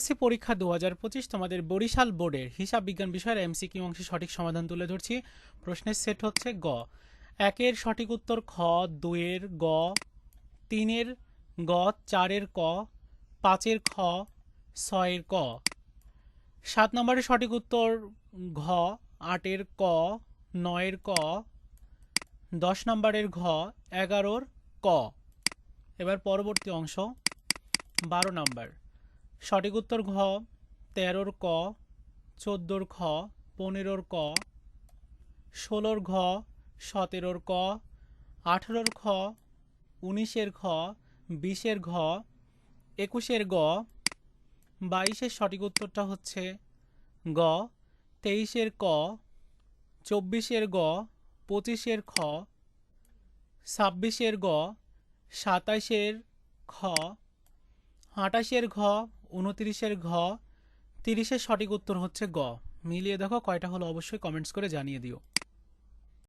SSC পরীক্ষা দু হাজার পঁচিশ তোমাদের বরিশাল বোর্ডের হিসাব বিজ্ঞান বিষয়ের এমসিকিউ অংশে সঠিক সমাধান তুলে ধরছি। প্রশ্নের সেট হচ্ছে গ। একের সঠিক উত্তর খ দুয়ের গ, তিনের গ, চারের ক, পাঁচের খ, ছয়ের ক। সাত নম্বরের সঠিক উত্তর ঘ, আটের ক, নয়ের ক, দশ নম্বরের ঘ, এগারোর ক। এবার পরবর্তী অংশ, বারো নম্বর। সঠিক উত্তর ঘ, তেরোর ক, চোদ্দোর খ, পনেরোর ক, ষোলোর ঘ, সতেরোর ক, আঠেরোর খ, উনিশের খ বিশের ঘ, একুশের গ, বাইশের সঠিক উত্তরটা হচ্ছে গ, তেইশের ক, চব্বিশের গ, পঁচিশের খ, ছাব্বিশের গ সাতাশের খ আটাশের ঘ উনতিরিশের ঘ, তিরিশের সঠিক উত্তর হচ্ছে গ। মিলিয়ে দেখো কয়টা হলো অবশ্যই কমেন্টস করে জানিয়ে দিও।